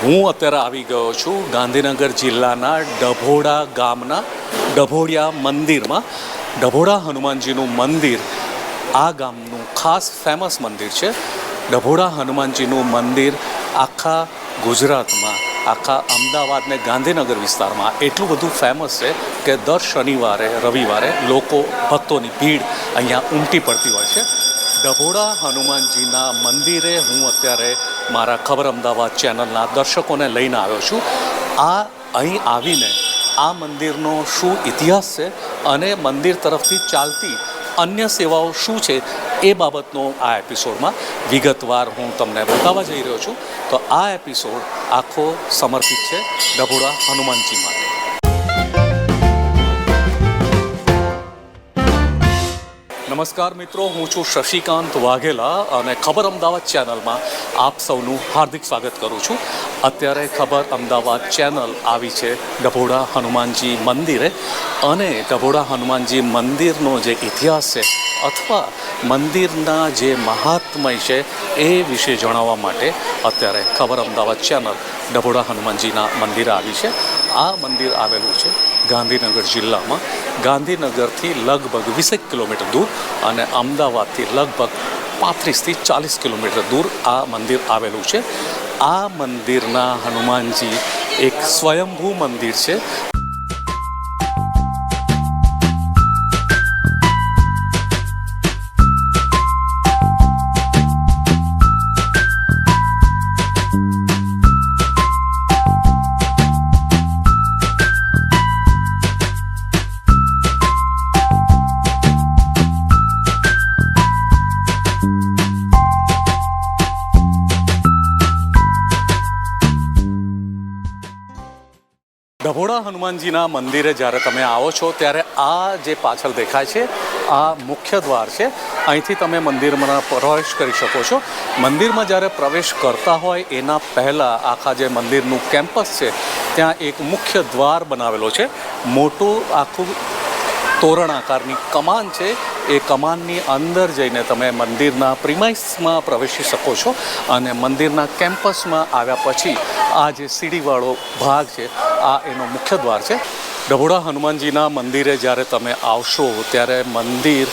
હું અત્યારે આવી ગયો છું ગાંધીનગર જિલ્લાના ડભોડા ગામના ડભોડિયા મંદિરમાં. ડભોડા હનુમાનજીનું મંદિર આ ગામનું ખાસ ફેમસ મંદિર છે. ડભોડા હનુમાનજીનું મંદિર આખા ગુજરાતમાં, આખા અમદાવાદ ને ગાંધીનગર વિસ્તારમાં એટલું બધું ફેમસ છે કે દર શનિવારે, રવિવારે લોકો ભક્તોની ભીડ અહીંયા ઉમટી પડતી હોય છે. ડભોડા હનુમાનજીના મંદિરે હું અત્યારે મારા ખબર અમદાવાદ ચેનલના દર્શકોને લઈને આવ્યો છું. આ અહીં આવીને આ મંદિરનો શું ઇતિહાસ છે અને મંદિર તરફથી ચાલતી અન્ય સેવાઓ શું છે એ બાબતનો આ એપિસોડમાં વિગતવાર હું તમને બતાવવા જઈ રહ્યો છું. તો આ એપિસોડ આખો સમર્પિત છે. ડભોડા હનુમાનજી માટે. નમસ્કાર મિત્રો, હું છું શશિકાંત વાઘેલા અને ખબર અમદાવાદ ચેનલમાં આપ સૌનું હાર્દિક સ્વાગત કરું છું. અત્યારે ખબર અમદાવાદ ચેનલ આવી છે ડભોડા હનુમાનજી મંદિરે અને ડભોડા હનુમાનજી મંદિરનો જે ઇતિહાસ છે અથવા મંદિરના જે મહાત્મય છે એ વિશે જણાવવા માટે અત્યારે ખબર અમદાવાદ ચેનલ ડભોડા હનુમાનજીના મંદિરે આવી છે. આ મંદિર આવેલું છે ગાંધીનગર જિલ્લામાં. ગાંધીનગરથી લગભગ વીસેક કિલોમીટર દૂર અને અમદાવાદથી લગભગ પાંત્રીસથી ચાલીસ કિલોમીટર દૂર આ મંદિર આવેલું છે. આ મંદિરના હનુમાનજી એક સ્વયંભૂ મંદિર છે. હનુમાનજીના મંદિરે જ્યારે તમે આવો છો, ત્યારે આ જે પાછળ દેખાય છે, આ મુખ્ય દ્વાર છે. અહીંથી તમે મંદિરમાં પ્રવેશ કરી શકો છો. મંદિરમાં જ્યારે પ્રવેશ કરતા હોય, એના પહેલાં આખા જે મંદિરનું કેમ્પસ છે, ત્યાં એક મુખ્ય દ્વાર બનાવેલો છે. મોટું આખું તોરણ આકારની કમાન છે. એ કમાનની અંદર જઈને તમે મંદિરના પ્રિમાઇસમાં પ્રવેશી શકો છો અને મંદિરના કેમ્પસમાં આવ્યા પછી આ જે સીડીવાળો ભાગ છે, આ એનો મુખ્ય દ્વાર છે. ડભોડા હનુમાનજીના મંદિરે જ્યારે તમે આવશો ત્યારે મંદિર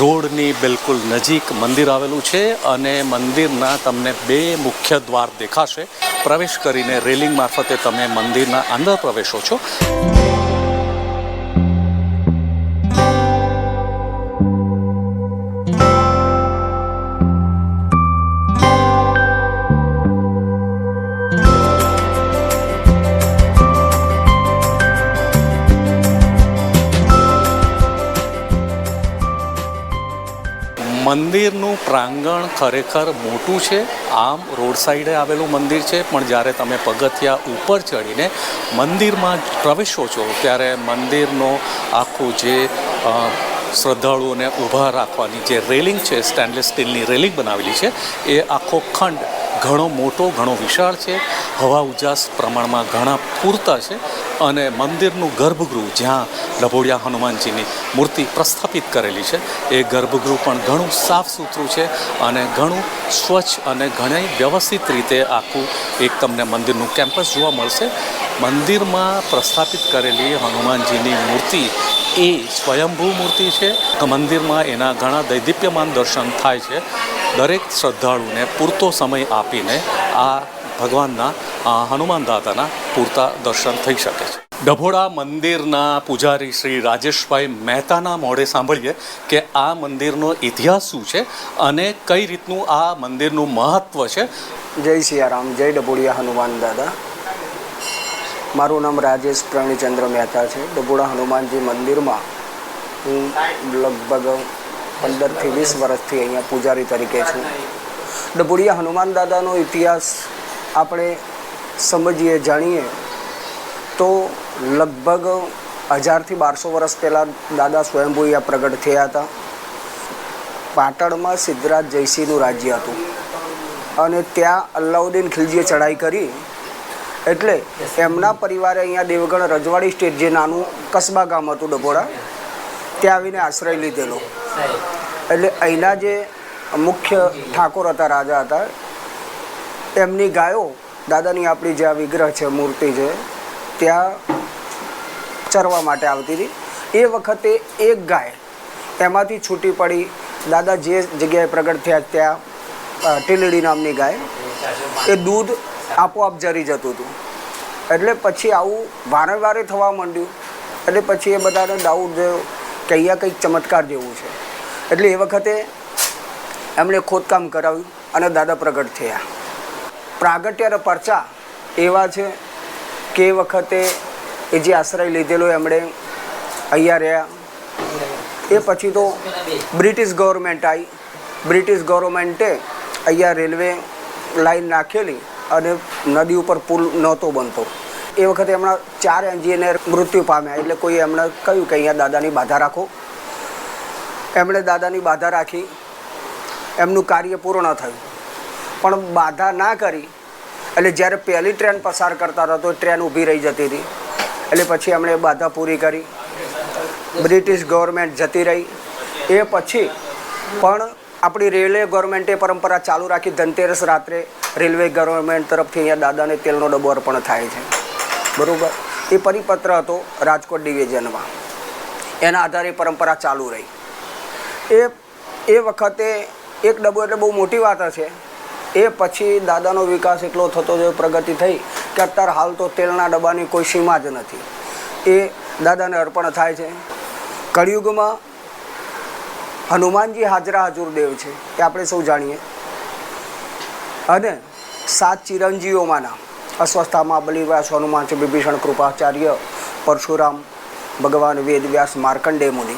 રોડની બિલકુલ નજીક મંદિર આવેલું છે અને મંદિરના તમને બે મુખ્ય દ્વાર દેખાશે. પ્રવેશ કરીને રેલિંગ મારફતે તમે મંદિરના અંદર પ્રવેશો છો. મંદિરનું પ્રાંગણ ખરેખર મોટું છે. આમ રોડ સાઈડે આવેલું મંદિર છે, પણ જ્યારે તમે પગથિયા ઉપર ચડીને મંદિરમાં પ્રવેશો છો, ત્યારે મંદિરનો આખું જે શ્રદ્ધાળુઓને ઊભા રાખવાની જે રેલિંગ છે સ્ટેનલેસ સ્ટીલની રેલિંગ બનાવેલી છે, એ આખો ખંડ ઘણો મોટો, ઘણો વિશાળ છે. હવા ઉજાસ પ્રમાણમાં ઘણા પૂરતા છે. અને મંદિરનું ગર્ભગૃહ, જ્યાં ડભોડિયા હનુમાનજીની મૂર્તિ પ્રસ્થાપિત કરેલી છે, એ ગર્ભગૃહ પણ ઘણું સાફ સુથરું છે અને ઘણું સ્વચ્છ અને ઘણી વ્યવસ્થિત રીતે આખું એક તમને મંદિરનું કેમ્પસ જોવા મળશે. મંદિરમાં પ્રસ્થાપિત કરેલી હનુમાનજીની મૂર્તિ એ સ્વયંભૂ મૂર્તિ છે. મંદિરમાં એના ઘણા દૈદીપ્યમાન દર્શન થાય છે. દરેક શ્રદ્ધાળુને પૂરતો સમય આપીને આ ભગવાનના હનુમાન દાદાના પૂરતા દર્શન થઈ શકે છે. ડભોડા મંદિરના પૂજારી શ્રી રાજેશભાઈ મહેતાના મોઢે સાંભળીએ કે આ મંદિરનો ઇતિહાસ શું છે અને કઈ રીતનું આ મંદિરનું મહત્વ છે? જય સિયારામ, જય ડભોડિયા હનુમાન દાદા. મારું નામ રાજેશ પ્રણીચંદ્ર મહેતા છે. ડભોડા હનુમાનજી મંદિરમાં હું લગભગ પંદરથી વીસ વર્ષથી અહીંયા પૂજારી તરીકે છું. ડભોડિયા હનુમાન દાદાનો ઇતિહાસ આપણે સમજીએ જાણીએ તો લગભગ હજારથી બારસો વર્ષ પહેલાં દાદા સ્વયંભૂ અહીંયા પ્રગટ થયા હતા. પાટણમાં સિદ્ધરાજ જયસિંહનું રાજ્ય હતું. અને ત્યાં અલ્લાઉદ્દીન ખિલજીએ ચઢાઈ કરી. એટલે એમના પરિવારે અહીંયા દેવગણ રજવાડી સ્ટેટ જે નાનું કસ્બા ગામ હતું ડભોડા ત્યાં આવીને આશ્રય લીધેલો. એટલે અહીંના જે મુખ્ય ઠાકોર હતા રાજા હતા એમની ગાયો, દાદાની આપણી જે આ વિગ્રહ છે, મૂર્તિ છે, ત્યાં ચરવા માટે આવતી હતી. એ વખતે એક ગાય એમાંથી છૂટી પડી. દાદા જે જગ્યાએ પ્રગટ થયા ત્યાં ટીલડી નામની ગાય. એ દૂધ આપોઆપ જરી જતું હતું. એટલે પછી આવું વારે થવા માંડ્યું. એટલે પછી એ બધાને ડાઉટ થયો કે અહીંયા કંઈક ચમત્કાર જેવું છે. એટલે એ વખતે એમણે ખોદકામ કરાવ્યું અને દાદા પ્રગટ થયા. પ્રાગટ્યના પરચા એવા છે કે એ વખતે એ જે આશ્રય લીધેલો એમણે અહીંયા રહ્યા. એ પછી તો બ્રિટિશ ગવર્મેન્ટ આવી બ્રિટિશ ગવર્મેન્ટે અહીંયા રેલવે લાઈન નાખેલી અને નદી ઉપર પુલ નહોતો બનતો. એ વખતે એમના ચાર એન્જિનિયર મૃત્યુ પામ્યા. એટલે કોઈ એમણે કહ્યું કે અહીંયા દાદાની બાધા રાખો. એમણે દાદાની બાધા રાખી. એમનું કાર્ય પૂર્ણ થયું. પણ બાધા ના કરી. એટલે જ્યારે પહેલી ટ્રેન પસાર કરતા હતા તો ટ્રેન ઊભી રહી જતી હતી. એટલે પછી એમણે બાધા પૂરી કરી. બ્રિટિશ ગવર્મેન્ટ જતી રહી. એ પછી પણ આપણી રેલવે ગવર્મેન્ટે પરંપરા ચાલુ રાખી ધનતેરસ રાત્રે રેલવે ગવર્મેન્ટ તરફથી અહીંયા દાદાને તેલનો ડબ્બો અર્પણ થાય છે. બરાબર? એ પરિપત્ર હતો રાજકોટ ડિવિઝનમાં. એના આધારે પરંપરા ચાલુ રહી. એ એ વખતે એક ડબ્બો એટલે બહુ મોટી વાત છે એ પછી દાદાનો વિકાસ એટલો થતો ગયો પ્રગતિ થઈ કે અત્યારે હાલ તો તેલના ડબ્બાની કોઈ સીમા જ નથી. એ દાદાને અર્પણ થાય છે. કળિયુગમાં હનુમાનજી હાજરા હજુર દેવ છે, એ આપણે સૌ જાણીએ. અને સાત ચિરંજીવોમાંના અસ્વસ્થામાં બલિવ્યાસ, હનુમાન છે, વિભીષણ, કૃપાચાર્ય, પરશુરામ, ભગવાન વેદવ્યાસ માર્કંડે મુનિ.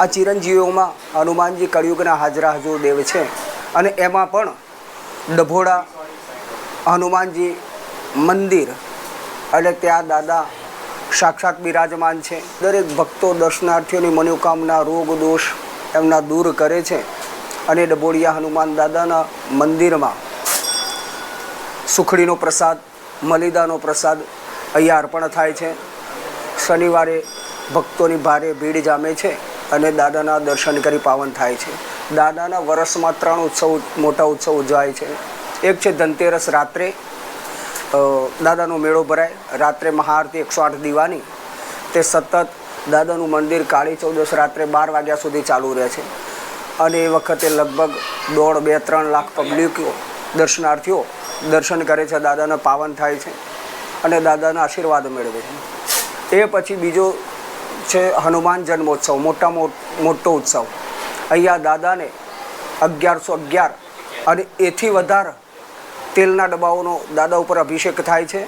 આ ચિરંજીવીઓમાં હનુમાનજી કળિયુગના હાજરા હજુર દેવ છે. અને એમાં પણ ડભોડા, હનુમાનજી મંદિર. એટલે ત્યાં દાદા સાક્ષાત બિરાજમાન છે. દરેક ભક્તો, દર્શનાર્થીઓની મનોકામના, રોગ દોષ એમના દૂર કરે છે. અને ડભોડિયા હનુમાન દાદાના મંદિરમાં સુખડીનો પ્રસાદ, મલિદાનો પ્રસાદ અહીંયા અર્પણ થાય છે. શનિવારે ભક્તોની ભારે ભીડ જામે છે અને દાદાના દર્શન કરી પાવન થાય છે. દાદાના વર્ષમાં ત્રણ ઉત્સવ, મોટા ઉત્સવ ઉજવાય છે. એક છે ધનતેરસ રાત્રે દાદાનો મેળો ભરાય. રાત્રે મહાઆરતી એકસો આઠ દીવાની. તે સતત દાદાનું મંદિર કાળી ચૌદસ રાત્રે બાર વાગ્યા સુધી ચાલુ રહે છે. અને એ વખતે લગભગ દોઢ, બે, ત્રણ લાખ પબ્લિકો દર્શનાર્થીઓ દર્શન કરે છે, દાદાને પાવન થાય છે અને દાદાના આશીર્વાદ મેળવે છે. એ પછી બીજો છે હનુમાન જન્મોત્સવ, મોટા મોટો ઉત્સવ. અહીંયા દાદાને અગિયારસો અગિયાર અને એથી વધારે તેલના ડબ્બાઓનો દાદા ઉપર અભિષેક થાય છે.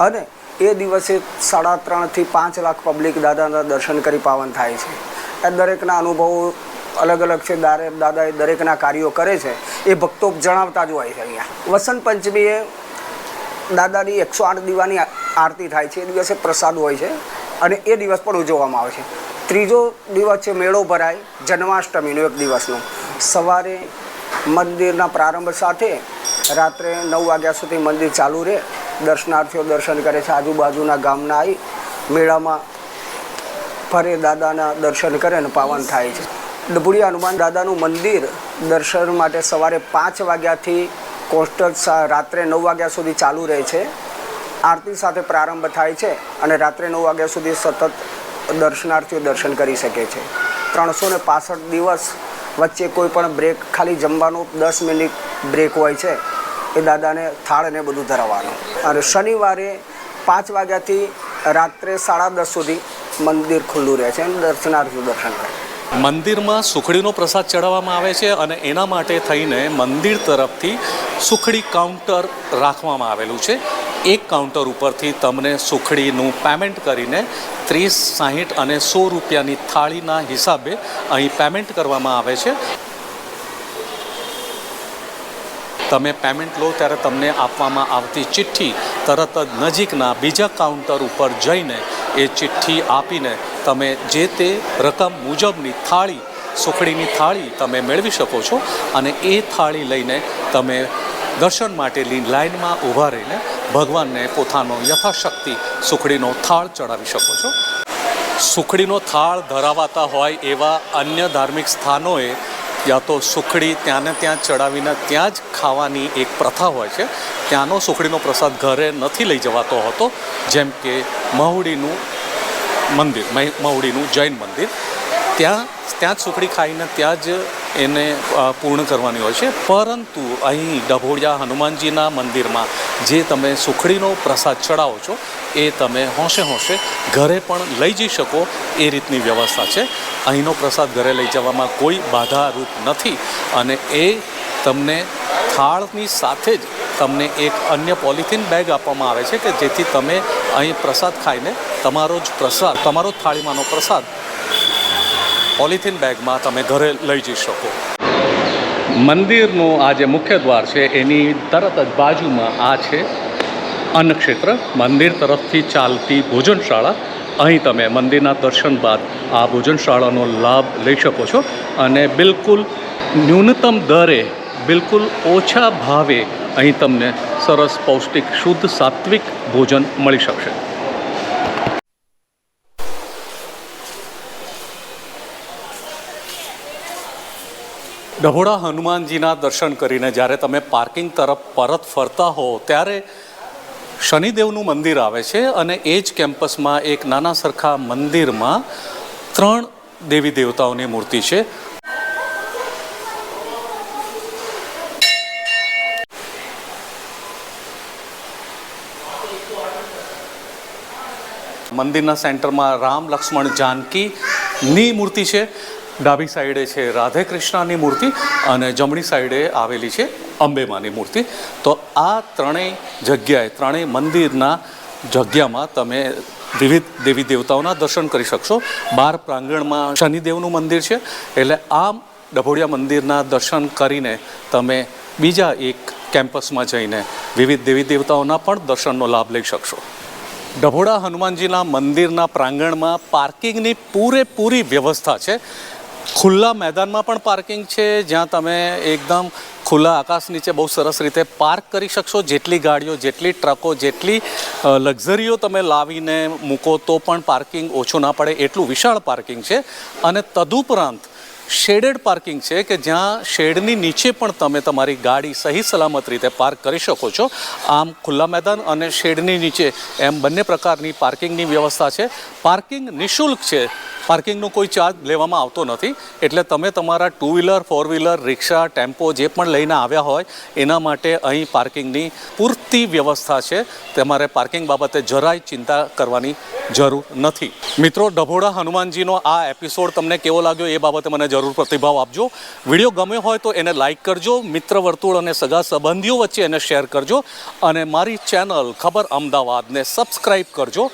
અને એ દિવસે સાડા ત્રણથી પાંચ લાખ પબ્લિક દાદાના દર્શન કરી પાવન થાય છે. એ દરેકના અનુભવો અલગ અલગ છે. દારે દાદાએ દરેકના કાર્યો કરે છે. એ ભક્તો જણાવતા જ હોય છે અહીંયા. વસંત પંચમીએ દાદાની એકસો આઠ દીવાની આરતી થાય છે. એ દિવસે પ્રસાદ હોય છે અને એ દિવસ પણ ઉજવવામાં આવે છે. ત્રીજો દિવસ છે મેળો ભરાય, જન્માષ્ટમીનો એક દિવસનો. સવારે મંદિરના પ્રારંભ સાથે રાત્રે નવ વાગ્યા સુધી મંદિર ચાલુ રહે. દર્શનાર્થીઓ દર્શન કરે છે, આજુબાજુના ગામના આવી મેળામાં ફરે, દાદાના દર્શન કરે અને પાવન થાય છે. ડભુડિયા હનુમાન દાદાનું મંદિર દર્શન માટે સવારે પાંચ વાગ્યાથી કોસ્ટલ રાત્રે નવ વાગ્યા સુધી ચાલુ રહે છે. આરતી સાથે પ્રારંભ થાય છે અને રાત્રે નવ વાગ્યા સુધી સતત દર્શનાર્થીઓ દર્શન કરી શકે છે. ત્રણસો ને પાસઠ દિવસ વચ્ચે કોઈ પણ બ્રેક ખાલી જમવાનો દસ મિનિટ બ્રેક હોય છે, એ દાદાને થાળ અને બધું ધરાવવાનું અને શનિવારે પાંચ વાગ્યાથી રાત્રે સાડા દસ સુધી મંદિર ખુલ્લું રહે છે અને દર્શનાર્થીઓ દર્શન કરે. મંદિરમાં સુખડીનો પ્રસાદ ચડાવવામાં આવે છે અને એના માટે થઈને મંદિર તરફથી સુખડી કાઉન્ટર રાખવામાં આવેલું છે. એક કાઉન્ટર ઉપરથી તમને સુખડીનું પેમેન્ટ કરીને ત્રીસ, સાહીઠ અને સો રૂપિયાની થાળીના હિસાબે અહીં પેમેન્ટ કરવામાં આવે છે. તમે પેમેન્ટ લો ત્યારે તમને આપવામાં આવતી ચિઠ્ઠી તરત જ નજીકના બીજા કાઉન્ટર ઉપર જઈને એ ચિઠ્ઠી આપીને તમે જે તે રકમ મુજબની થાળી, સુખડીની થાળી તમે મેળવી શકો છો અને એ થાળી લઈને તમે દર્શન માટેની લાઈનમાં ઊભા રહીને ભગવાનને પોતાનો યથાશક્તિ સુખડીનો થાળ ચડાવી શકો છો. સુખડીનો થાળ ધરાવાતા હોય એવા અન્ય ધાર્મિક સ્થાનોએ યા તો સુખડી ત્યાંને ત્યાં ચડાવીને ત્યાં જ ખાવાની એક પ્રથા હોય છે. ત્યાંનો સુખડીનો પ્રસાદ ઘરે નથી લઈ જવાતો હોતો, જેમ કે મહુડીનું મંદિર, મહી- મહુડીનું જૈન મંદિર. ત્યાં ત્યાં જ સુખડી ખાઈને ત્યાં જ એને પૂર્ણ કરવાની હોય છે. પરંતુ અહીં ડભોડિયા હનુમાનજીના મંદિરમાં જે તમે સુખડીનો પ્રસાદ ચડાવો છો, એ તમે હોંશે હોંશે ઘરે પણ લઈ જઈ શકો એ રીતની વ્યવસ્થા છે. અહીંનો પ્રસાદ ઘરે લઈ જવામાં કોઈ બાધારૂપ નથી અને એ તમને થાળની સાથે જ તમને એક અન્ય પોલિથીન બેગ આપવામાં આવે છે કે જેથી તમે અહીં પ્રસાદ ખાઈને તમારો જ પ્રસાદ, તમારો થાળીમાંનો પ્રસાદ પોલિથીન બેગમાં તમે ઘરે લઈ જઈ શકો. મંદિરનું આ જે મુખ્ય દ્વાર છે, એની તરત જ બાજુમાં આ છે. અન્નક્ષેત્ર મંદિર તરફથી ચાલતી ભોજનશાળા. અહીં તમે મંદિરના દર્શન બાદ આ ભોજનશાળાનો લાભ લઈ શકો છો અને બિલકુલ ન્યૂનતમ દરે, બિલકુલ ઓછા ભાવે અહીં તમને સરસ પૌષ્ટિક, શુદ્ધ સાત્વિક ભોજન મળી શકશે. ડભોડા હનુમાનજીના દર્શન કરીને જ્યારે તમે પાર્કિંગ તરફ પરત ફરતા હો, ત્યારે શનિદેવનું મંદિર આવે છે અને એ જ કેમ્પસમાં એક નાના સરખા મંદિરમાં ત્રણ દેવી દેવતાઓની મૂર્તિ છે. મંદિરના સેન્ટરમાં રામ લક્ષ્મણ જાનકીની મૂર્તિ છે. ડાબી સાઈડે છે રાધે કૃષ્ણની મૂર્તિ અને જમણી સાઈડે આવેલી છે અંબેમાની મૂર્તિ. તો આ ત્રણેય જગ્યાએ, ત્રણેય મંદિરના જગ્યામાં તમે વિવિધ દેવી દેવતાઓના દર્શન કરી શકશો. બાર પ્રાંગણમાં શનિદેવનું મંદિર છે, એટલે આ ડભોડિયા મંદિરના દર્શન કરીને તમે બીજા એક કેમ્પસમાં જઈને વિવિધ દેવી દેવતાઓના પણ દર્શનનો લાભ લઈ શકશો. ડભોડા હનુમાનજીના મંદિરના પ્રાંગણમાં પાર્કિંગની પૂરેપૂરી વ્યવસ્થા છે. ખુલ્લા મેદાનમાં પણ પાર્કિંગ છે, જ્યાં તમે એકદમ ખુલ્લા આકાશ નીચે બહુ સરસ રીતે પાર્ક કરી શકશો. જેટલી ગાડીઓ, જેટલી ટ્રકો, જેટલી લક્ઝરીઓ તમે લાવીને મૂકો તો પણ પાર્કિંગ ઓછું ના પડે. એટલું વિશાળ પાર્કિંગ છે અને તદુપરાંત શેડેડ પાર્કિંગ છે કે જ્યાં શેડની નીચે પણ તમે તમારી ગાડી સહી સલામત રીતે પાર્ક કરી શકો છો. આમ ખુલ્લા મેદાન અને શેડની નીચે એમ બંને પ્રકારની પાર્કિંગની વ્યવસ્થા છે. પાર્કિંગ નિઃશુલ્ક છે. પાર્કિંગનો કોઈ ચાર્જ લેવામાં આવતો નથી. એટલે તમે તમારા two wheeler four wheeler rickshaw, tempo જે પણ લઈને આવ્યા હોય, એના માટે અહીં પાર્કિંગની પૂરતી વ્યવસ્થા છે. તમારે પાર્કિંગ બાબતે જરાય ચિંતા કરવાની જરૂર નથી. મિત્રો, ડભોડા હનુમાનજીનો આ એપિસોડ તમને કેવો લાગ્યો એ બાબતે મને જરૂર પ્રતિભાવ આપજો. વીડિયો ગમ્યો હોય તો એને લાઇક કરજો, મિત્ર વર્તુળ અને સગા સંબંધીઓ વચ્ચે એને શેર કરજો અને મારી ચેનલ ખબર અમદાવાદને સબસ્ક્રાઈબ કરજો.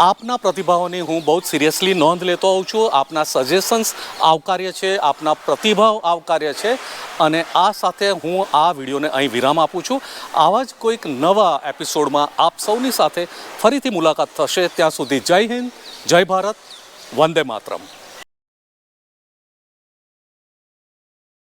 આપના પ્રતિભાવોની હું બહુ સિરિયસલી નોંધ લેતો હોઉં છું, આપના સજેશન્સ આવકાર્ય છે, આપના પ્રતિભાવ આવકાર્ય છે અને આ સાથે હું આ વિડીયોને અહીં વિરામ આપું છું. આવા જ કોઈક નવા એપિસોડમાં આપ સૌની સાથે ફરીથી મુલાકાત થશે. ત્યાં સુધી જય હિન્દ, જય ભારત, વંદે માતરમ.